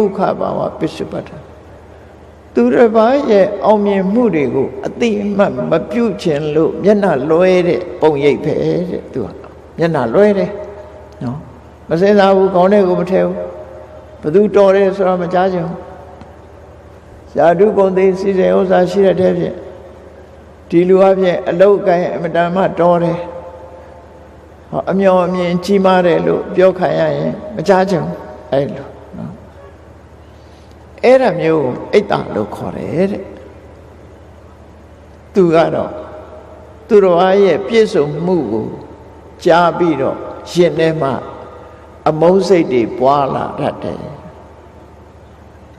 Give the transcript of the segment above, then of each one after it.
ဘုခဘာဝပစ္စုပ္ပတ္ထသူတစ်ပါးရဲ့အောင်မြင်မှုတွေကိုအတိအမှတ်မပြုခြင်းလို့မျက်နှာလွဲတဲ့ပုံရိပ်ပဲတဲ့သူကမျက်နှာလွဲတယ်နော်မစင်စားဘူးကောင်းတဲ့ကိုမထဲဘူးဘသူတော်တယ်ဆိုတော့မကြားချင်ဘူးဇာတုကုန်သိစီစဉ်ဥစ္စာရှိတဲ့တည်းဖြင့်ဒီလူအဖြစ်အလုတ်ကိုင်းအမတန်မှတော်တယ်ဟောအမျော်အမြင်ကြီးမားတယ်လို့ပြောခံရရင်မကြားချင်ဘူးအဲ့လိုနော် အဲ့ဒါမျိုးကိုအိတ်တာလို့ခေါ်တယ်တဲ့သူကတော့သူတော်အားရဲ့ပြည့်စုံမှုကိုကြားပြီးတော့ရှင်ထဲမှာအမုန်းစိတ်တွေပွားလာတတ်တယ်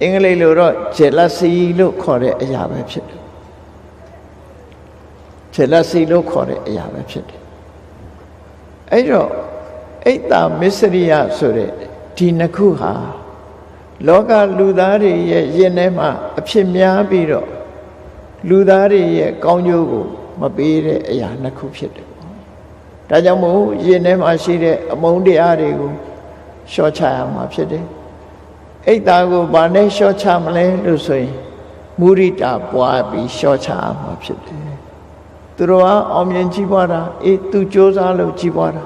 အင်္ဂလိပ်လိုတော့ jealousy လို့ခေါ်တဲ့အရာပဲဖြစ်တယ် jealousy လို့ခေါ်တဲ့အရာပဲဖြစ်တယ်အဲ့တော့အိတ်တာမစ္စရိယဆိုတဲ့ဒီနှစ်ခုဟာ လောကလူသားတွေရဲ့ယင်ထဲမှာအဖြစ်များပြီးတော့လူသားတွေရဲ့ကောင်းကျိုးကို မပေးတဲ့အရာနှစ်ခုဖြစ်တယ်ပေါ့ဒါကြောင့်မို့ယင်ထဲမှာရှိတဲ့အမုန်းတရားတွေကိုလျှော့ချရမှာဖြစ်တယ်အိတ်တာကိုဘာနဲ့လျှော့ချမလဲလို့ဆိုရင်မုရိတာပွားပြီးလျှော့ချရမှာဖြစ်တယ်သူတော်ကအောင်မြင်ကြီးပွားတာအေးသူစ조사လို့ကြီးပွားတာ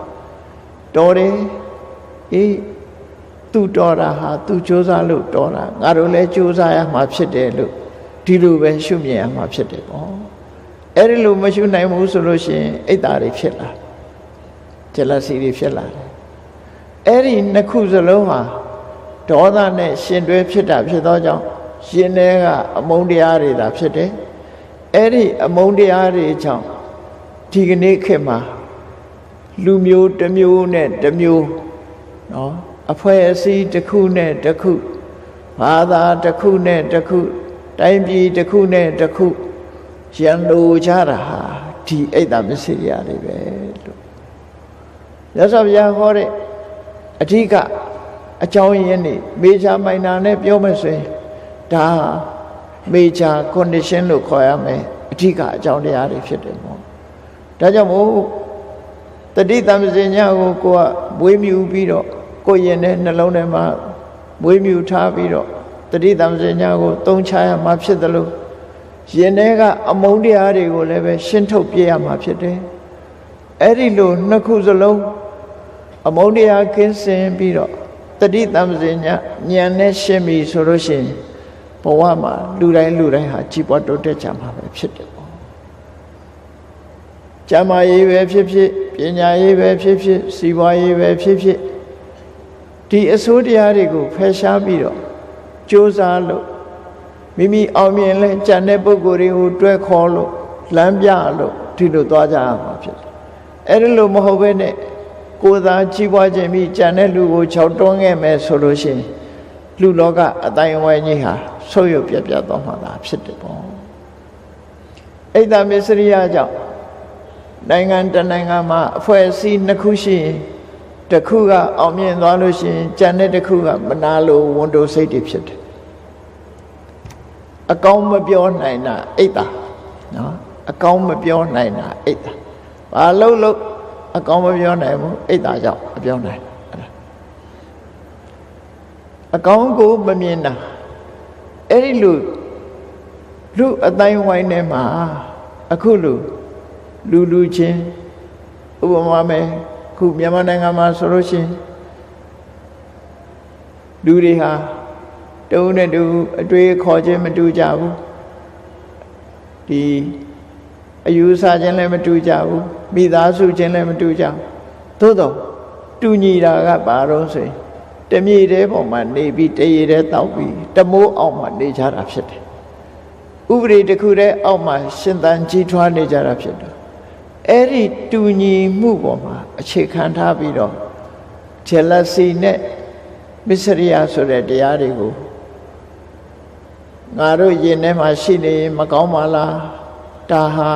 တော်တယ်အေး သူတော်တာဟာသူစ조사လို့တော်တာငါတို့လည်းစ조사ရမှာဖြစ်တယ်လို့ဒီလိုပဲရှုမြင်ရမှာဖြစ်တယ်ပေါ့အဲ့ဒီလိုမရှုနိုင်ဘူးဆိုလို့ရှိရင်အိတ်တာတွေဖြစ်လာဂျလစီတွေဖြစ်လာတယ်အဲ့ဒီနှစ်ခုစလုံးဟာဒေါသနဲ့ရှင်တွဲဖြစ်တာဖြစ်သောကြောင့်ရှင်ထဲကအမုန်းတရားတွေသာဖြစ်တယ်အဲ့ဒီအမုန်းတရားတွေကြောင့်ဒီကနေ့ခေတ်မှာလူမျိုးတစ်မျိုးနဲ့တစ်မျိုးနော် အဖွဲ့အစည်းတစ်ခုနဲ့တစ်ခုဘာသာတစ်ခုနဲ့တစ်ခုတိုင်းပြည်တစ်ခုနဲ့တစ်ခုရန်လိုကြတာဟာဒီအိတ်တာမစ္စရိယတွေပဲလို့ရသော်ဗျာဟောတဲ့အဓိကအကြောင်းရင်းနေမေဂျာမိုင်နာနဲ့ပြောမယ်ဆိုရင်ဒါမေဂျာ condition လို့ခေါ်ရမယ်အဓိကအကြောင်းတရားတွေဖြစ်တယ်ပေါ့ဒါကြောင့်မို့တတိတမစင်ညာကိုကိုကမွေးမြူပြီးတော့ ကိုယ်ရင်နဲ့နှလုံးထဲမှာမွေးမြူထားပြီးတော့တတိတမစင်ညာကိုသုံးချရမှာဖြစ်တယ်လို့ရင်ထဲကအမုန်းတရားတွေကိုလည်းပဲရှင်းထုတ်ပြရမှာဖြစ်တယ်အဲ့ဒီလိုနှစ်ခုစလုံးအမုန်းတရားကင်းစင်ပြီးတော့တတိတမစင်ညာဉာဏ်နဲ့ရှင်းပြီဆိုလို့ရှိရင်ဘဝမှာလူတိုင်းလူတိုင်းဟာကြီးပွားတိုးတက်ကြမှာပဲဖြစ်တယ်ပေါ့ကျမ်းမာရေးပဲဖြစ်ဖြစ်ပညာရေးပဲဖြစ်ဖြစ်စီးပွားရေးပဲဖြစ်ဖြစ် ဒီအစိုးတရားတွေကိုဖယ်ရှားပြီးတော့ကြိုးစားလို့မိမိအောင်မြင်လဲကြံတဲ့ပုဂ္ဂိုလ်တွေကိုတွဲခေါ်လို့လမ်းပြလို့ဒီလိုသွားကြရမှာဖြစ်တယ်အဲ့ဒီလိုမဟုတ်ဘဲနဲ့ကိုယ်သာကြီးပွားခြင်းပြီးကြံတဲ့လူကိုခြောက်တွန်းခဲ့မယ်ဆိုလို့ရှိရင်လူလောကအတိုင်းအဝိုင်းကြီးဟာဆုပ်ယုပ်ပြပြသွားမှာသာဖြစ်တယ်ပေါ့အိတ်တမစ္စရိယကြောင့်နိုင်ငံတနိုင်ငံမှာအဖွဲ့အစည်းနှစ်ခုရှိရင် တစ်ခုကအောင်မြင်သွားလို့ရှိရင်ကြံတဲ့တစ်ခုကမနာလိုဝန်တိုစိတ်တွေဖြစ်တယ်အကောင်းမပြောနိုင်တာအိတ်တာနော်အကောင်းမပြောနိုင်တာအိတ်တာဘာလို့လို့အကောင်းမပြောနိုင်ဘူးအိတ်တာကြောင့်အပြောနိုင်အကောင်းကိုမမြင်တာအဲ့ဒီလူလူအတိုင်းဝိုင်းထဲမှာအခုလူလူလူချင်းဥပမာမယ် ခုမြန်မာနိုင်ငံမှာဆိုလို့ရှိရင်လူတွေဟာတုံးနဲ့တူအတွေ့ခေါ်ခြင်းမတူကြဘူးဒီအယူဆခြင်းလည်းမတူကြဘူးမိသားစုခြင်းလည်းမတူကြဘူးသို့တော့တူညီတာကဘာတော့ဆိုရင်တမြေတဲပေါ်မှာနေပြီးတရေတဲတောက်ပြီးတမိုးအောင်မှာနေကြတာဖြစ်တယ်ဥပဒေတစ်ခုတည်းအောက်မှာရှင်သန်ကြီးထွားနေကြတာဖြစ်တယ် အဲ့ဒီတူညီမှုပေါ်မှာအခြေခံထားပြီးတော့ jealousy နဲ့မစ္စရိယဆိုတဲ့တရားတွေကိုငါတို့ယင်ထဲမှာရှိနေရင်မကောင်းပါလားဒါဟာ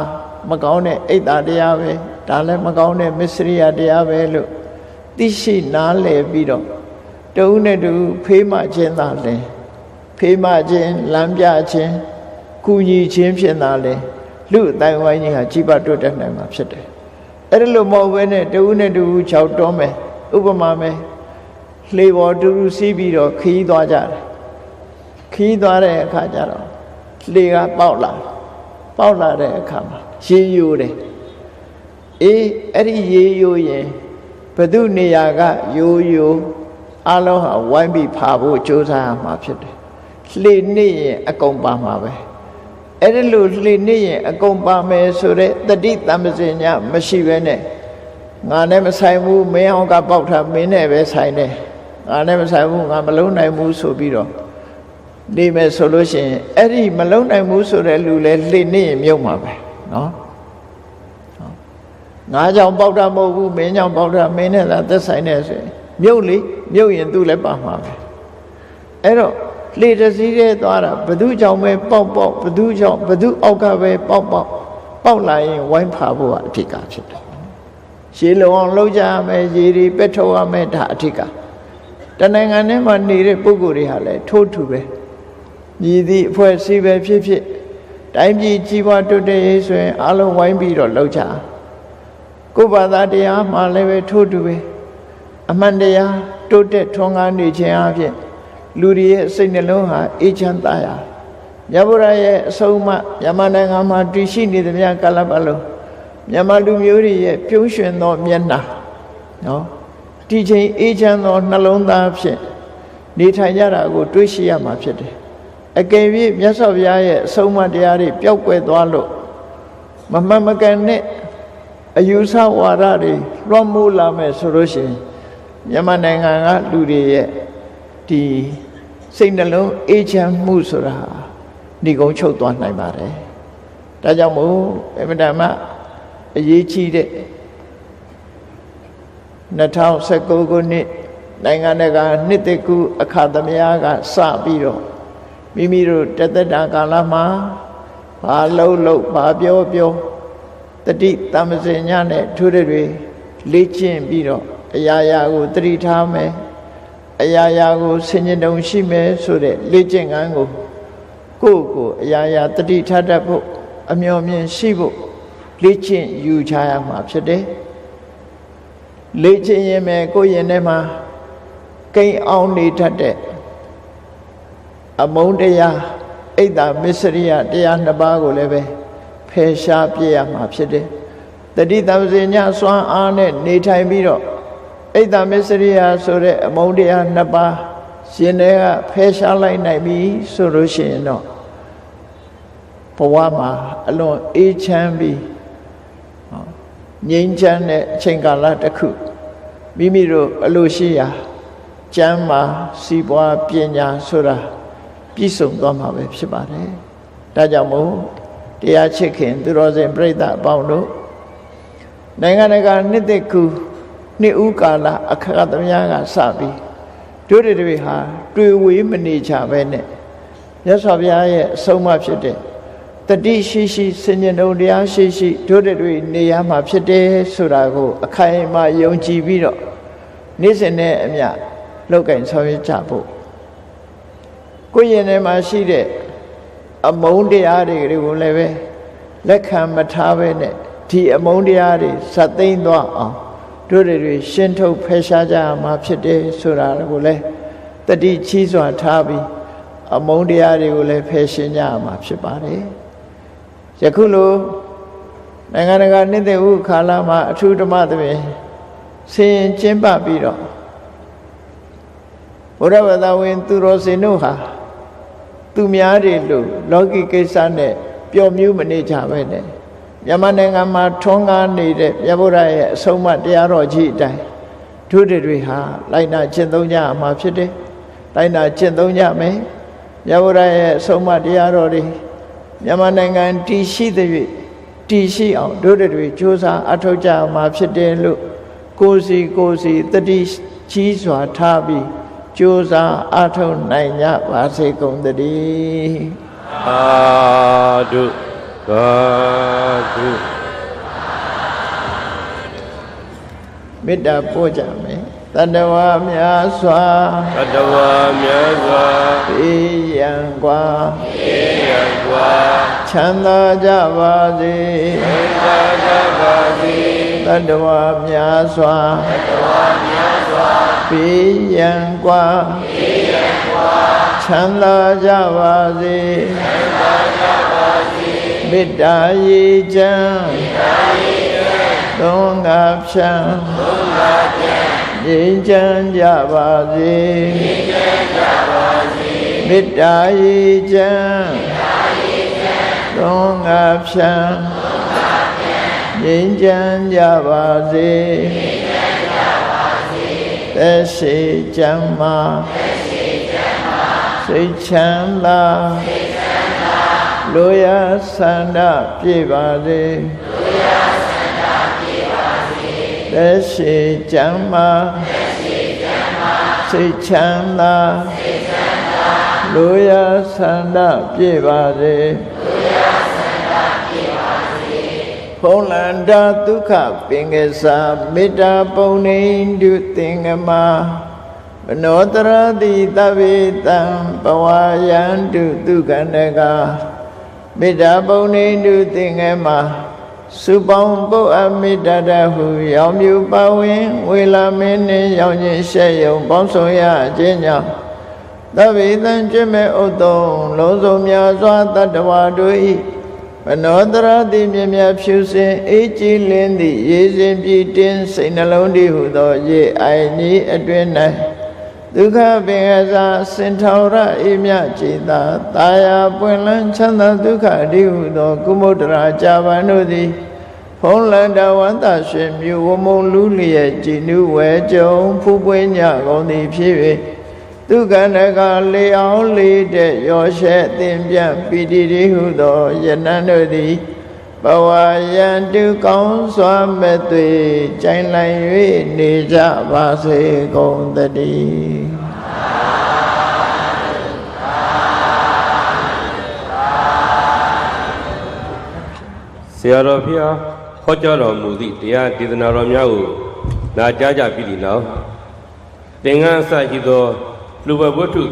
မကောင်းတဲ့အိတ်တာတရားပဲဒါလည်းမကောင်းတဲ့မစ္စရိယတရားပဲလို့သိရှိနားလည်ပြီးတော့တုံးနဲ့တူဖေးမှခြင်းသာလဲဖေးမှခြင်းလမ်းပြခြင်းကုညီခြင်းဖြစ်သာလဲ လူအတိုင်းဝိုင်းကြီးဟာကြီးပါတွတ်တက်နိုင်မှာဖြစ်တယ်အဲ့ဒါလို့မဟုတ်ဘဲနဲ့တူနဲ့တူ6တွန်းမယ်ဥပမာမယ်လှေပေါ်တူတူစီးပြီးတော့ခီးသွားကြတယ်ခီးသွားတဲ့အခါကျတော့လေကပေါက်လာပေါက်လာတဲ့အခါမှာရေယိုတယ်အေးအဲ့ဒီရေယိုရင်ဘု து နေရာကယိုယိုအလုံးဟာဝိုင်းပြီးဖာဖို့ကြိုးစားရမှာဖြစ်တယ်လှေနေရင်အကုန်ပါမှာပဲ အဲ့ဒီလိုလှိနေရင်အကုန်ပါမယ်ဆိုတဲ့တတိတမ္ပဇင်ညာမရှိပဲနဲ့ငါနဲ့မဆိုင်ဘူးမင်းအောင်ကပေါက်ထားမင်းနဲ့ပဲဆိုင်တယ်ငါနဲ့မဆိုင်ဘူးငါမလုံးနိုင်ဘူးဆိုပြီးတော့နေမယ်ဆိုလို့ရှိရင်အဲ့ဒီမလုံးနိုင်ဘူးဆိုတဲ့လူလဲလှိနေရင်မြုပ်မှာပဲနော်ငါကြောင့်ပေါက်တာမဟုတ်ဘူးမင်းကြောင့်ပေါက်တာမင်းနဲ့သာသက်ဆိုင်နေဆိုရင်မြုပ်လေမြုပ်ရင်သူ့လည်းပါမှာပဲ အဲ့တော့လေတစည်းတဲ့သွားတာဘသူကြောင့်ပဲပေါက်ပေါက်ဘသူကြောင့်ဘသူအောက်ကပဲပေါက်ပေါက်ပေါက်လာရင်ဝိုင်းဖာဖို့ကအထစ်ကဖြစ်တယ်ရှည်လုံအောင်လှုပ်ကြရမယ်ရေတွေပက်ထုတ်ရမယ်ဒါအထစ်ကတနိုင်ငံထဲမှာနေတဲ့ပုဂ္ဂိုလ်တွေဟာလည်းထိုးထူပဲမြည်သည့်အဖွဲ့အစည်းပဲဖြစ်ဖြစ်တိုင်းပြည်ကြီးပွားတိုးတက်ရေးဆိုရင်အလုံးဝိုင်းပြီးတော့လှုပ်ကြကိုယ်ဘာသာတရားမှလည်းပဲထိုးထူပဲအမှန်တရားတိုးတက်ထွန်းကားနေခြင်းအပြင် လူတွေရဲ့စိတ်နှလုံးဟာအေးချမ်းသာရမြတ်ဗုဒ္ဓရဲ့အဆုံးအမမြန်မာနိုင်ငံမှာတည်ရှိနေသမျှကာလပတ်လုံးမြန်မာလူမျိုးတွေရဲ့ပြုံးရွှင်သောမျက်နှာနော်ဒီချိန်အေးချမ်းသောနှလုံးသားဖြင့်နေထိုင်ကြတာကို တွေးရှိရမှာဖြစ်တယ်အကယ်၍မြတ်စွာဘုရားရဲ့အဆုံးအမတရားတွေပျောက်ကွယ်သွားလို့မမှန်မကန်တဲ့အယူဆဝါဒတွေလွှမ်းမိုးလာမယ်ဆိုလို့ရှိရင်မြန်မာနိုင်ငံကလူတွေရဲ့ ဒီစိတ်နှလုံးအေးချမ်းမှုဆိုတာဒီကုန်းချုပ်သွားနိုင်ပါတယ်။ဒါကြောင့်မို့အမြဲတမ်းအရေးကြီးတဲ့2019ခုနှစ်နိုင်ငံတကာနှစ်တကူအခါသမယကစပြီးတော့မိမိတို့တသက်တာကာလမှာဘာလှုပ်လှုပ်ဘာပြောပြောတတိတမစင်ညနဲ့ထိုးတွေလေ့ကျင့်ပြီးတော့အရာရာကိုတတိထားမယ် အရာရာကိုဆင်ញင်တုံရှိမယ်ဆိုတဲ့လေ့ကျင့်ခန်းကိုကိုယ့်ကိုအရာရာတတိထားတတ်ဖို့အမျှော်မြင်ရှိဖို့လေ့ကျင့်ယူချရမှာဖြစ်တယ်လေ့ကျင့်ရင်ပဲကိုယ့်ရင်ထဲမှာကိန်းအောင်နေတတ်တဲ့အမုန်းတရားအိတ်တာမစ္စရိယတရားနှစ်ပါးကိုလည်းပဲဖယ်ရှားပြရမှာဖြစ်တယ်တတိတမစင်ညစွမ်းအားနဲ့နေထိုင်ပြီးတော့ အိတ်တာမစ္စရိယဆိုတဲ့အမုန်းတရားနှစ်ပါးရှင်တွေကဖယ်ရှားလိုက်နိုင်ပြီဆိုလို့ရှိရင်တော့ဘဝမှာအလွန်အေးချမ်းပြီးငြိမ်းချမ်းတဲ့အချိန်ကာလတစ်ခုမိမိတို့အလိုရှိရာကျမ်းမာစီးပွားပညာဆိုတာပြည့်စုံသွားမှာပဲဖြစ်ပါတယ်။ဒါကြောင့်မို့တရားချစ်ခင်သူတော်စင်ပြိဿအပေါင်းတို့နိုင်ငံတကာနှစ်သက်ကူ နှစ်ဦးကာလအခါသမယကစပြီးတို့တွေဟာတွေ့ဝေးမနေကြပဲနဲ့မြတ်စွာဘုရားရဲ့အဆုံးအမဖြစ်တဲ့တတိရှိရှိစဉ္ញုံတရားရှိရှိတို့တွေနေရမှာဖြစ်တယ်ဆိုတာကို အခိုင်အမာယုံကြည်ပြီးတော့နေ့စဉ်နဲ့အမျှလောက်ကင်ဆောင်ရွက်ကြဖို့ကိုယ်ရင်ထဲမှာရှိတဲ့အမုန်းတရားတွေကိုလည်းပဲလက်ခံမထားပဲနဲ့ဒီအမုန်းတရားတွေဇတ်သိမ့်သွားအောင် တို့တွေရှင်းထုတ်ဖယ်ရှားကြရမှာဖြစ်တယ်ဆိုတာကိုလည်းတတိချီးစွာထားပြီးအမုန်းတရားတွေကိုလည်းဖယ်ရှင်းကြရမှာဖြစ်ပါတယ်ယခုလိုနိုင်ငံတကာနှစ်သက်ဥခါလာမှာအထူးဓမ္မသဖြင့်ဆင်ရင်ကျင်းပပြီးတော့ဘုရားဝတဝင် သူတော်စင်တို့ဟာသူများတွေလို့လောကီကိစ္စနဲ့ပျော်မြူးမနေကြပဲနဲ့ မြန်မာနိုင်ငံမှာထွန်းကားနေတဲ့မြတ်ဗုဒ္ဓရဲ့အဆုံးအမတရားတော်ကြီးအတိုင်းဒုတွေတွေဟာလိုက်နာကျင့်သုံးကြမှာဖြစ်တယ်။လိုက်နာကျင့်သုံးကြမယ်။မြတ်ဗုဒ္ဓရဲ့အဆုံးအမတရားတော်တွေမြန်မာနိုင်ငံတည်ရှိတဲ့၍တည်ရှိအောင်ဒုတွေတွေစ조사အထောက်ကြမှာဖြစ်တယ်လို့ကိုယ်စီကိုယ်စီတတိကြီးစွာထားပြီးကြိုးစားအထောက်နိုင်ကြပါစေကုန်သတည်းအာဒု သာဓု မေတ္တာပို့ကြမယ်တတဝါများစွာ တတဝါမြတ်စွာ ဘေးရန်กว่า ဧရကွာ ချမ်းသာကြပါစေ သေသာကြပါစေ တတဝါများစွာဘေးရန်กว่า ချမ်းသာကြပါစေမေ တ္တာရေချမ်းသုံးငါဖြံငြိမ်းချမ်းကြပါစေမေတ္တာရေချမ်းသုံးငါဖြံငြိမ်းချမ်းကြပါစေသက်ရှိချမ်းမာစိတ်ချမ်းသာ လူရဆန္ဒပြည့်ပါစေသက်ရှိချမ်းမာစိတ်ချမ်းသာလူရဆန္ဒပြည့်ပါစေဖုံးလန္တာဒုက္ခပင်ကစားမေတ္တာပုံနေတုသင်္ကမမနောတရတိတဗ္ဗေတံဘဝယန္တုဒုက္ခနက မေတ္တာပုံနေတုသင်္ကမစုပေါင်းပုတ်အမေတ္တာတဟုရောင်မြူပဝင်ဝေလာမင်းနှင့်ရောင်ခြင်းရှက်ယုံပေါင်းဆောင်ရခြင်းကြောင့်သဗ္ဗေတံကျွတ်မဲ့ဥတ္တုံလုံးစုံများစွာတတ္တဝါတို့၏မနောတရတိမြမြဖြူစင်အေးကြည်လင်းသည့်ရေစင်ပြည့်တင်းစိတ်နှလုံးတည်ဟုသော ရေအိုင်ကြီးအတွင်၌ ဒုက္ခပင်အစာစင်ထောရအေးမြจิตာတာယာပွင့်လန်းချမ်းသာဒုက္ခအတိဟုသော ကုမုဒ္ဒရာကြာပန်တို့သည်ဖုံးလန္တဝန္တရှင်မြူဝမုံလူလျက်ကြည်နုဝဲကြုံဖူးပွင့်ညကုန်သည်ဖြစ်၍သူကဏကလေအောင်လေးတဲ့ရောရှဲသင်ပြပီတိတိဟုသောယနံတို့သည် ဘဝယံတုကောင်းစွာမဲ့သွေကြိုင်လိုက်၍နေကြပါစေကုန်သတည်းဆရာတော်ဖျားဟောကြားတော်မူသည့်တရားဒေသနာတော်များကိုနာကြားကြပြီဒီနောက်သင်္ကန်းအစရှိသောလူဘဝတ္ထု